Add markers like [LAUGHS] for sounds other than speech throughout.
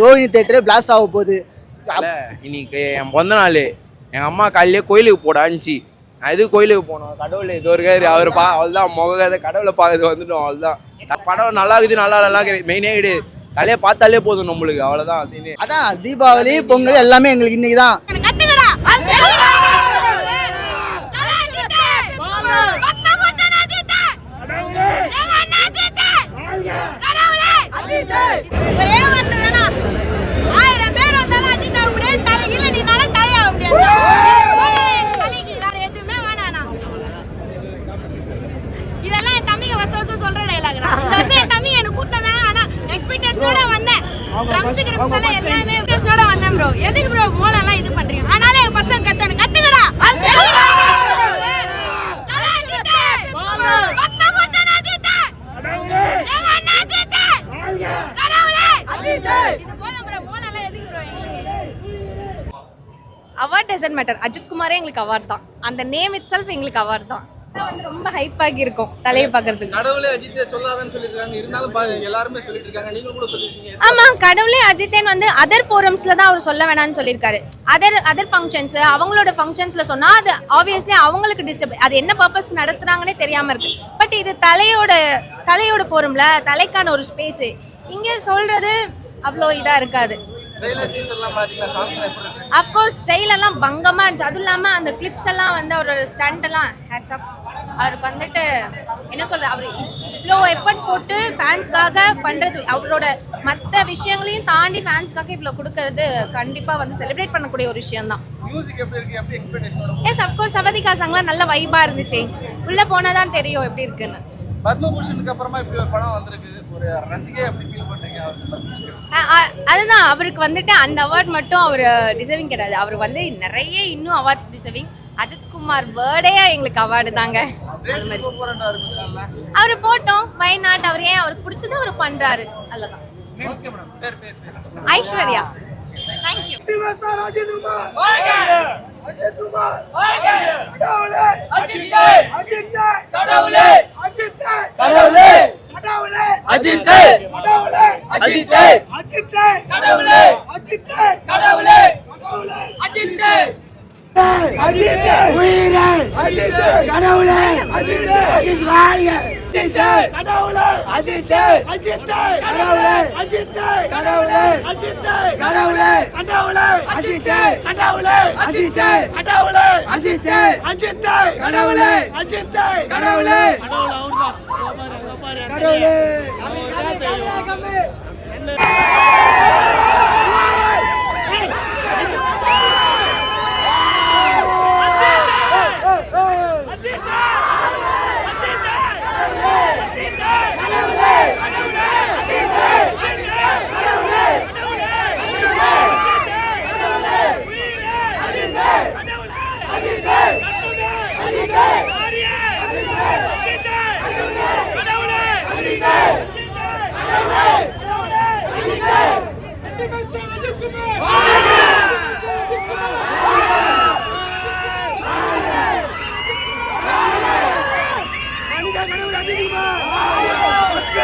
Rohini தேட்டரே blast ஆக போகுது. இல்ல, இன்னைக்கு என் பிறந்த நாள். எங்கள் அம்மா காலையிலே கோயிலுக்கு போடாச்சு நான் எதுக்கு கோயிலுக்கு போனோம்? கடவுள் இது ஒரு அவர் பா அவ்வளோதான் முக கடவுளை பார்க்கறது வந்துட்டோம் அவ்வளோதான் படம் நல்லா இருக்குது நல்லா நல்லா மெயினே கிடையாது தலையை பார்த்தாலே போதும் நம்மளுக்கு அவ்வளோதான் சீனு. அதான் தீபாவளி பொங்கல் எல்லாமே எங்களுக்கு இன்னைக்கு தான் ஒரே வார்த்தை எதுக்கு ப்ரோ மோளம் இது பண்றீங்க? ஆனாலே என் பசங்க கத்தணும் கத்துக்கடா. அவார்ட் டசன்ட் மேட்டர் அஜித் குமாரே எங்களுக்கு அவார்ட் தான். அந்த நேம் இட் செல்ஃப் எங்களுக்கு அவார்ட் தான். வந்து ரொம்ப ஹைப் ஆகி இருக்கும் தலையை பார்க்கறதுக்கு. கடவுளே அஜித்தை சொல்லாதன்னு சொல்லியிருக்காங்க. இருந்தாலும் எல்லாருமே சொல்லிட்டு இருக்காங்க நீங்க கூட சொல்லிருக்கீங்க. ஆமா கடவுளே அஜித்தேன் வந்து அதர் ஃபோரம்ஸ்ல தான் அவர் சொல்ல வேணாம்னு சொல்லியிருக்காரு. அதர் அதர் ஃபங்க்ஷன்ஸ் அவங்களோட ஃபங்க்ஷன்ஸ்ல சொன்னா அது ஆப்வியஸ்லி அவங்களுக்கு டிஸ்டர்ப் அது என்ன பர்பஸ்க்கு நடத்துறாங்கன்னே தெரியாம இருக்கு. பட் இது தலையோட தலையோட ஃபோரம்ல தலைக்கான ஒரு ஸ்பேஸ் இங்க சொல்றது அவ்வளோ இதா இருக்காது. அஃப்கோர்ஸ் ட்ரெயில் எல்லாம் பங்கமா இருந்துச்சு. அதுவும் இல்லாம அந்த கிளிப்ஸ் எல்லாம் வந்து அவரோட ஸ்டண்ட் எல்லாம் ஹேட்ஸ் ஆஃப் அவருக்கு வந்துட்டு என்ன சொல்றது அவர் இவ்வளோ எஃபர்ட் போட்டு ஃபேன்ஸ்க்காக பண்றது அவரோட மற்ற விஷயங்களையும் தாண்டி ஃபேன்ஸ்க்காக இவ்வளோ கொடுக்கறது கண்டிப்பா வந்து செலிப்ரேட் பண்ணக்கூடிய ஒரு விஷயம் தான் மியூசிக் எப்படி இருக்கு? எப்படி எக்ஸ்பெக்டேஷன் எஸ் அஃப்கோர்ஸ் சாங்லாம் நல்ல வைபா இருந்துச்சு. உள்ள போனாதான் தெரியும் எப்படி இருக்குன்னு. பத்மபூஷனுக்கு அப்புறமா இப்படி ஒரு படம் வந்திருக்கு. ஒரு ரசிகை அப்படி ஃபீல் பண்றீங்க? அதுதான். அவருக்கு வந்துட்டு அந்த அவார்ட் மட்டும் அவர் டிசர்விங் கிடையாது. அவர் வந்து நிறைய இன்னும் அவார்ட்ஸ் டிசர்விங் அஜித்குமார் பேர்டேயா எங்களுக்கு அவார்டு தாங்க. அவர் போட்டோம். பை நாட் அவர் ஏன் அவருக்கு பிடிச்சது அவர் பண்றாரு. அல்லதான் ஐஸ்வர்யா. தேங்க்யூ அஜித் அஜித் கடவுளே! கடவுளே! அஜித்தே! கடவுளே! அஜித்தே! அஜித்தே! கடவுளே! அஜித்தே! கடவுளே! கடவுளே! அஜித்தே! அஜித்தே! உயிரே! அஜித்தே! கடவுளே! அஜித்தே! அஜித் வாழ்க அஜித் கடவுளே. அஜித் அஜித் கடவுளே. அஜித் கடவுளே. அஜித் கடவுளே. கடவுளே. அஜித் கடவுளே. அஜித் கடவுளே. அஜித் அஜித் கடவுளே. அஜித் கடவுளே. கடவுளே கடவுளே. அஜித்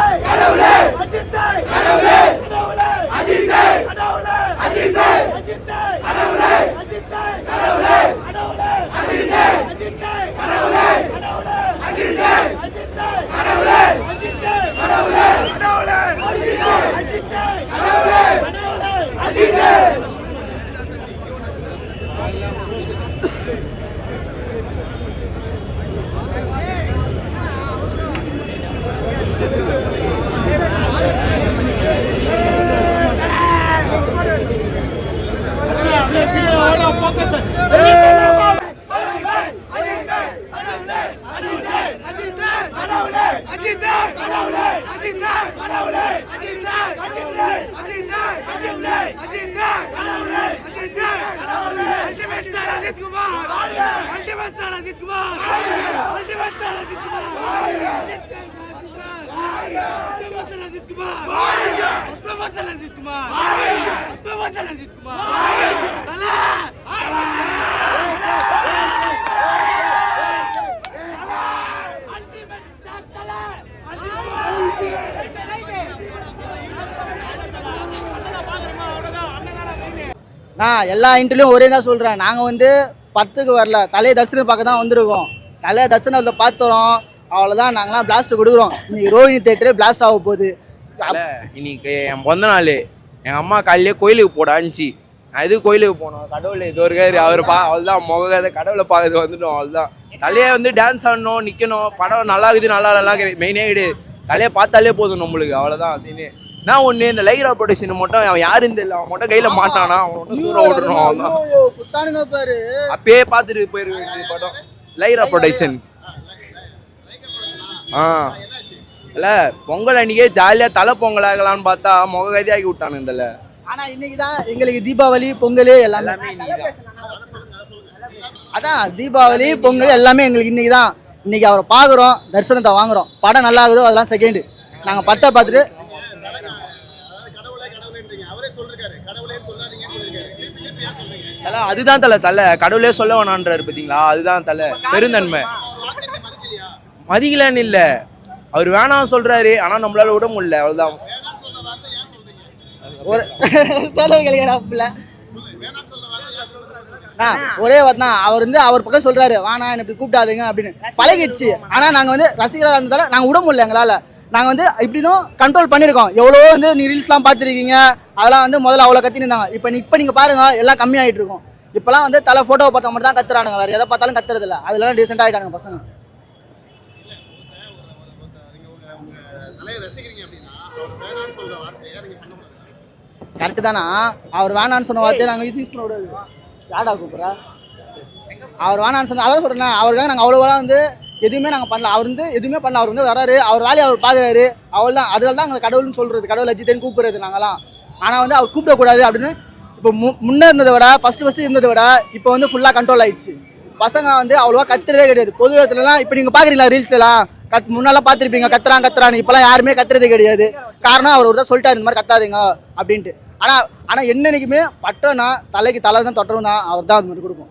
Hey! ஓகே அஜித் குமார் நான் எல்லா இன்டர்வியூவும் ஒரே தான் சொல்கிறேன் நாங்கள் வந்து பத்துக்கு வரல. தலையை தரிசனம் பார்க்க தான் வந்திருக்கோம். தலையை தரிசனத்தில் பார்த்துறோம் அவ்வளோதான் நாங்களாம் பிளாஸ்ட் கொடுக்குறோம். இன்னைக்கு ரோஹிணி தேட்டரே பிளாஸ்ட் ஆக போகுது. தலை, இன்னைக்கு என் பிறந்த நாள் எங்கள் அம்மா காலையிலே கோயிலுக்கு போட அனுச்சி நான் கோயிலுக்கு போனோம்? கடவுள் இது ஒரு இருக்காரு அவர் பா அவ்வளோதான் முக கடவுளை பார்க்கறது வந்துட்டோம் அவ்வளோதான் தலையே வந்து டான்ஸ் ஆடணும் நிற்கணும் படம் நல்லா இருக்குது நல்லா நல்லா மெயினே கிடையாது தலையை பார்த்தாலே போதும் நம்மளுக்கு. அவ்வளோதான் சீனு. நான் ஒன்று இந்த லைரா ப்ரொடக்ஷன் மட்டும் அவன் யாருன்னு தெரியல அவன் மட்டும் கையில் மாட்டானா? அவன் சூற குத்தானுங்க பாரு. அப்பயே பார்த்துட்டு போயிருக்கு படம். லைரா ப்ரொடக்ஷன் ஆ இல்ல பொங்கல் அன்னைக்கே ஜாலியாக தலை பொங்கல் ஆகலான்னு பார்த்தா முக கதியாக்கி விட்டானு இதில். ஆனா இன்னைக்கு தான் எங்களுக்கு தீபாவளி பொங்கல் எல்லாமே அதான் தீபாவளி பொங்கல் எல்லாமே எங்களுக்கு இன்னைக்கு தான் இன்னைக்கு அவரை பார்க்குறோம் தரிசனத்தை வாங்குறோம். படம் நல்லா ஆகுதோ அதெல்லாம் செகண்டு நாங்கள் பத்தை பார்த்துட்டு தலை அதுதான் தலை தலை. கடவுளே சொல்ல வேணான்றாரு பார்த்தீங்களா அதுதான் தலை. பெருந்தன்மை. மதிக்கலன்னு இல்லை. அவர் வேணாம் சொல்றாரு ஆனா நம்மளால விட முடியல. அவ்வளவுதான். ஒரு [LAUGHS] தலைவர் கழிக்கிறாப்புல ஒரே வார்த்தை தான். அவர் வந்து அவர் பக்கம் சொல்றாரு வேணாம் என்ன இப்படி கூப்பிடாதீங்க அப்படின்னு. பழகிடுச்சு. ஆனா நாங்க வந்து ரசிகராக இருந்ததால நாங்க விட முடியல எங்களால. நாங்கள் வந்து இப்படினும் கண்ட்ரோல் பண்ணியிருக்கோம். எவ்வளவோ வந்து நீ ரீல்ஸ்லாம் பார்த்துருக்கீங்க. அதெல்லாம் வந்து முதல்ல அவ்வளோ கத்தினிருந்தாங்க இருந்தாங்க. இப்போ இப்போ நீங்கள் பாருங்க எல்லாம் கம்மியாகிட்டு இருக்கும். இப்போலாம் வந்து தலை ஃபோட்டோவை பார்த்தா மட்டும் தான் கத்துறானுங்க. வேறு எதை பார்த்தாலும் கத்துறது அதெல்லாம் டீசெண்டாக ஆகிட்டானுங்க பசங்க. கரெக்டு தானா? அவர் வேணான்னு சொன்ன வார்த்தையை நாங்கள் இது யூஸ் பண்ண விடாது யாடா கூப்பிட்றா? அவர் வேணான்னு சொன்ன அதான் சொல்கிறேன் அவருக்காக நாங்கள் அவ்வளோவா வந்து எதுவுமே நாங்கள் பண்ணல. அவர் வந்து எதுவுமே பண்ணல. அவர் வந்து வராரு. அவர் வேலையை அவர் பார்க்குறாரு. அவள் தான் அதில் தான் எங்களை கடவுள்னு சொல்கிறது கடவுள் அஜித்தேன்னு கூப்பிடுறது நாங்களாம் ஆனால் வந்து அவர் கூப்பிடக்கூடாது அப்படின்னு இப்போ மு முன்னே இருந்ததை விட ஃபஸ்ட்டு ஃபஸ்ட்டு இருந்ததை விட இப்போ வந்து ஃபுல்லாக கண்ட்ரோல் ஆயிடுச்சு. பசங்க வந்து அவ்வளோவா கத்துறதே கிடையாது. பொது இடத்துலலாம் இப்போ நீங்கள் பார்க்குறீங்களா ரீல்ஸ்லாம் கத் முன்னெல்லாம் பார்த்துருப்பீங்க கத்துறான் கத்துறான்னு. இப்போலாம் யாருமே கத்துறதே கிடையாது. காரணம் அவர் ஒரு தான் சொல்லிட்டாரு இந்த மாதிரி கத்தாதீங்க அப்படின்ட்டு. ஆனால் ஆனால் என்னைக்குமே பட்டோன்னா தலைக்கு தலை தான் தொட்டோம்னா அவர் தான் அது மாதிரி கொடுக்கும்